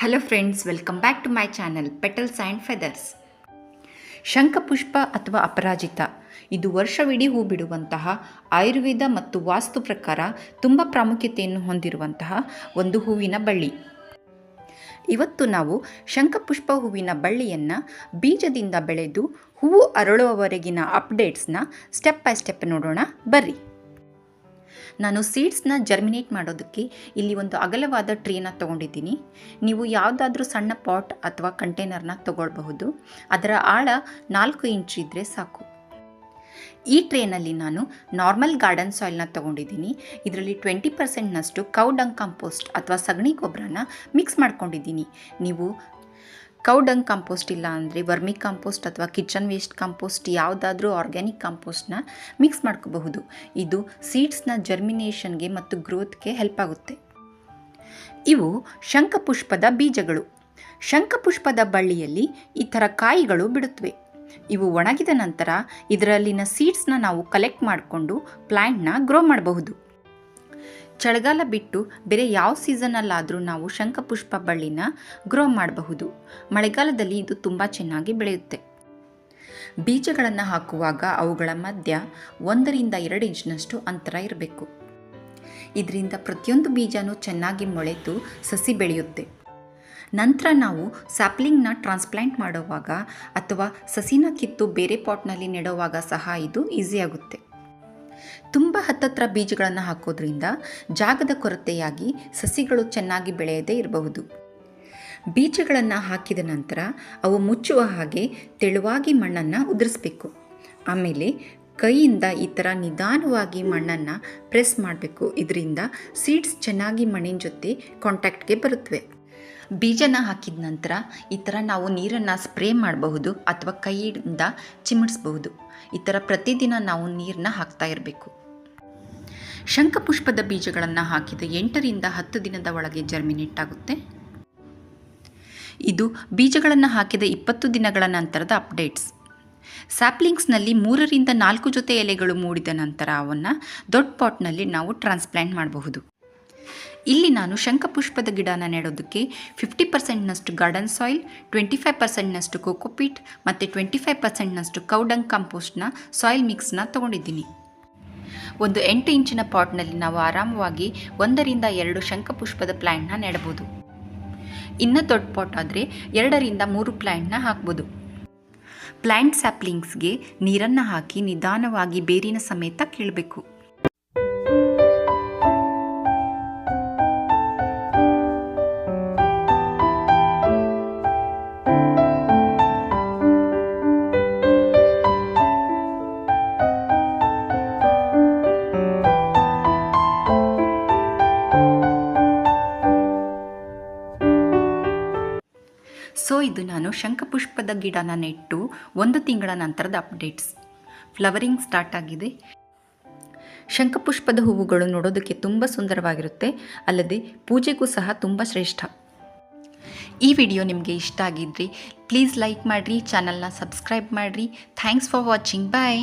Hello friends welcome back to my channel petals and feathers ಶಂಖಪುಷ್ಪ ಅಥವಾ ಅಪರಾಜಿತ, ಇದು ವರ್ಷವಿಡೀ ಹೂ ಬಿಡುವಂತಹ ಆಯುರ್ವೇದ ಮತ್ತು ವಾಸ್ತು ಪ್ರಕಾರ ತುಂಬ ಪ್ರಾಮುಖ್ಯತೆಯನ್ನು ಹೊಂದಿರುವಂತಹ ಒಂದು ಹೂವಿನ ಬಳ್ಳಿ. ಇವತ್ತು ನಾವು ಶಂಖಪುಷ್ಪ ಹೂವಿನ ಬಳ್ಳಿಯನ್ನು ಬೀಜದಿಂದ ಬೆಳೆದು ಹೂವು ಅರಳುವವರೆಗಿನ ಅಪ್ಡೇಟ್ಸ್ನ ಸ್ಟೆಪ್ ಬೈ ಸ್ಟೆಪ್ ನೋಡೋಣ. ಬರ್ರಿ. ನಾನು ಸೀಡ್ಸ್ನ ಜರ್ಮಿನೇಟ್ ಮಾಡೋದಕ್ಕೆ ಇಲ್ಲಿ ಒಂದು ಅಗಲವಾದ ಟ್ರೀನ ತೊಗೊಂಡಿದ್ದೀನಿ. ನೀವು ಯಾವುದಾದ್ರೂ ಸಣ್ಣ ಪಾಟ್ ಅಥವಾ ಕಂಟೈನರ್ನ ತಗೊಳ್ಬಹುದು. ಅದರ ಆಳ ನಾಲ್ಕು ಇಂಚ್ ಇದ್ದರೆ ಸಾಕು. ಈ ಟ್ರೇನಲ್ಲಿ ನಾನು ನಾರ್ಮಲ್ ಗಾರ್ಡನ್ ಸಾಯಿಲ್ನ ತೊಗೊಂಡಿದ್ದೀನಿ. ಇದರಲ್ಲಿ ಟ್ವೆಂಟಿ ಪರ್ಸೆಂಟ್ನಷ್ಟು ಕೌ ಡಂಗ್ ಕಾಂಪೋಸ್ಟ್ ಅಥವಾ ಸಗಣಿ ಗೊಬ್ಬರನ ಮಿಕ್ಸ್ ಮಾಡ್ಕೊಂಡಿದ್ದೀನಿ. ನೀವು ಕೌ ಡಂಗ್ ಕಾಂಪೋಸ್ಟ್ ಇಲ್ಲ ಅಂದರೆ ವರ್ಮಿ ಕಾಂಪೋಸ್ಟ್ ಅಥವಾ ಕಿಚನ್ ವೇಸ್ಟ್ ಕಾಂಪೋಸ್ಟ್ ಯಾವುದಾದ್ರೂ ಆರ್ಗ್ಯಾನಿಕ್ ಕಾಂಪೋಸ್ಟ್ನ ಮಿಕ್ಸ್ ಮಾಡ್ಕೋಬಹುದು. ಇದು ಸೀಡ್ಸ್ನ ಜರ್ಮಿನೇಷನ್ಗೆ ಮತ್ತು ಗ್ರೋತ್ಗೆ ಹೆಲ್ಪ್ ಆಗುತ್ತೆ. ಇವು ಶಂಖಪುಷ್ಪದ ಬೀಜಗಳು. ಶಂಖಪುಷ್ಪದ ಬಳ್ಳಿಯಲ್ಲಿ ಈ ಥರ ಕಾಯಿಗಳು ಬಿಡುತ್ತವೆ ಇವು ಒಣಗಿದ ನಂತರ ಇದರಲ್ಲಿನ ಸೀಡ್ಸ್ನ ನಾವು ಕಲೆಕ್ಟ್ ಮಾಡಿಕೊಂಡು ಪ್ಲ್ಯಾಂಟ್ನ ಗ್ರೋ ಮಾಡಬಹುದು. ಚಳಿಗಾಲ ಬಿಟ್ಟು ಬೇರೆ ಯಾವ ಸೀಸನಲ್ಲಾದರೂ ನಾವು ಶಂಖಪುಷ್ಪ ಬಳ್ಳಿನ ಗ್ರೋ ಮಾಡಬಹುದು. ಮಳೆಗಾಲದಲ್ಲಿ ಇದು ತುಂಬ ಚೆನ್ನಾಗಿ ಬೆಳೆಯುತ್ತೆ. ಬೀಜಗಳನ್ನು ಹಾಕುವಾಗ ಅವುಗಳ ಮಧ್ಯ ಒಂದರಿಂದ ಎರಡು ಇಂಚಿನಷ್ಟು ಅಂತರ ಇರಬೇಕು. ಇದರಿಂದ ಪ್ರತಿಯೊಂದು ಬೀಜನೂ ಚೆನ್ನಾಗಿ ಮೊಳೆತು ಸಸಿ ಬೆಳೆಯುತ್ತೆ. ನಂತರ ನಾವು ಸ್ಯಾಪ್ಲಿಂಗ್ನ ಟ್ರಾನ್ಸ್ಪ್ಲಾಂಟ್ ಮಾಡುವಾಗ ಅಥವಾ ಸಸಿನ ಕಿತ್ತು ಬೇರೆ ಪಾಟ್ನಲ್ಲಿ ನೆಡುವಾಗ ಸಹ ಇದು ಈಸಿ ಆಗುತ್ತೆ. ತುಂಬ ಹತ್ತತ್ರ ಬೀಜಗಳನ್ನು ಹಾಕೋದ್ರಿಂದ ಜಾಗದ ಕೊರತೆಯಾಗಿ ಸಸಿಗಳು ಚೆನ್ನಾಗಿ ಬೆಳೆಯದೇ ಇರಬಹುದು. ಬೀಜಗಳನ್ನು ಹಾಕಿದ ನಂತರ ಅವು ಮುಚ್ಚುವ ಹಾಗೆ ತೆಳುವಾಗಿ ಮಣ್ಣನ್ನು ಉದುರಿಸ್ಬೇಕು. ಆಮೇಲೆ ಕೈಯಿಂದ ಈ ಥರ ನಿಧಾನವಾಗಿ ಮಣ್ಣನ್ನು ಪ್ರೆಸ್ ಮಾಡಬೇಕು. ಇದರಿಂದ ಸೀಡ್ಸ್ ಚೆನ್ನಾಗಿ ಮಣ್ಣಿನ ಜೊತೆ ಕಾಂಟ್ಯಾಕ್ಟ್ಗೆ ಬರುತ್ತವೆ ಬೀಜನ ಹಾಕಿದ ನಂತರ ಈ ಥರ ನಾವು ನೀರನ್ನು ಸ್ಪ್ರೇ ಮಾಡಬಹುದು ಅಥವಾ ಕೈಯಿಂದ ಚಿಮಡಿಸ್ಬಹುದು ಈ ಥರ ಪ್ರತಿದಿನ ನಾವು ನೀರನ್ನ ಹಾಕ್ತಾ ಇರಬೇಕು. ಶಂಖಪುಷ್ಪದ ಬೀಜಗಳನ್ನು ಹಾಕಿದ ಎಂಟರಿಂದ ಹತ್ತು ದಿನದ ಒಳಗೆ ಜರ್ಮಿನೇಟ್ ಆಗುತ್ತೆ. ಇದು ಬೀಜಗಳನ್ನು ಹಾಕಿದ ಇಪ್ಪತ್ತು ದಿನಗಳ ನಂತರದ ಅಪ್ಡೇಟ್ಸ್ ಸ್ಯಾಪ್ಲಿಂಗ್ಸ್ನಲ್ಲಿ ಮೂರರಿಂದ ನಾಲ್ಕು ಜೊತೆ ಎಲೆಗಳು ಮೂಡಿದ ನಂತರ ಅವನ್ನು ದೊಡ್ಡ ಪಾಟ್ನಲ್ಲಿ ನಾವು ಟ್ರಾನ್ಸ್ಪ್ಲಾಂಟ್ ಮಾಡಬಹುದು. ಇಲ್ಲಿ ನಾನು ಶಂಖಪುಷ್ಪದ ಗಿಡನ ನೆಡೋದಕ್ಕೆ ಫಿಫ್ಟಿ ಪರ್ಸೆಂಟ್ನಷ್ಟು ಗಾರ್ಡನ್ ಸಾಯಿಲ್ ಟ್ವೆಂಟಿ ಫೈವ್ ಪರ್ಸೆಂಟ್ನಷ್ಟು ಕೋಕೋಪೀಟ್ ಮತ್ತು ಟ್ವೆಂಟಿ ಫೈವ್ ಪರ್ಸೆಂಟ್ನಷ್ಟು ಕೌಡಂಗ್ ಕಾಂಪೋಸ್ಟ್ನ ಸಾಯಿಲ್ ಮಿಕ್ಸ್ನ ತೊಗೊಂಡಿದ್ದೀನಿ. ಒಂದು ಎಂಟು ಇಂಚಿನ ಪಾಟ್ನಲ್ಲಿ ನಾವು ಆರಾಮವಾಗಿ ಒಂದರಿಂದ ಎರಡು ಶಂಖಪುಷ್ಪದ ಪ್ಲ್ಯಾಂಟ್ನ ನೆಡಬಹುದು ಇನ್ನೂ ದೊಡ್ಡ ಪಾಟ್ ಆದರೆ ಎರಡರಿಂದ ಮೂರು ಪ್ಲ್ಯಾಂಟ್ನ ಹಾಕ್ಬೋದು. ಪ್ಲ್ಯಾಂಟ್ ಸ್ಯಾಪ್ಲಿಂಗ್ಸ್ಗೆ ನೀರನ್ನು ಹಾಕಿ ನಿಧಾನವಾಗಿ ಬೇರಿನ ಸಮೇತ ಕೀಳಬೇಕು. ಇದು ನಾನು ಶಂಖಪುಷ್ಪದ ಗಿಡನ ನೆಟ್ಟು ಒಂದು ತಿಂಗಳ ನಂತರದ ಅಪ್ಡೇಟ್ಸ್. ಫ್ಲವರಿಂಗ್ ಸ್ಟಾರ್ಟ್ ಆಗಿದೆ. ಶಂಖಪುಷ್ಪದ ಹೂವುಗಳು ನೋಡೋದಕ್ಕೆ ತುಂಬ ಸುಂದರವಾಗಿರುತ್ತೆ, ಅಲ್ಲದೆ ಪೂಜೆಗೂ ಸಹ ತುಂಬ ಶ್ರೇಷ್ಠ. ಈ ವಿಡಿಯೋ ನಿಮಗೆ ಇಷ್ಟ ಆಗಿದ್ದರೆ ಪ್ಲೀಸ್ ಲೈಕ್ ಮಾಡಿರಿ ಚಾನಲ್ನ ಸಬ್ಸ್ಕ್ರೈಬ್ ಮಾಡಿರಿ. Thanks for watching bye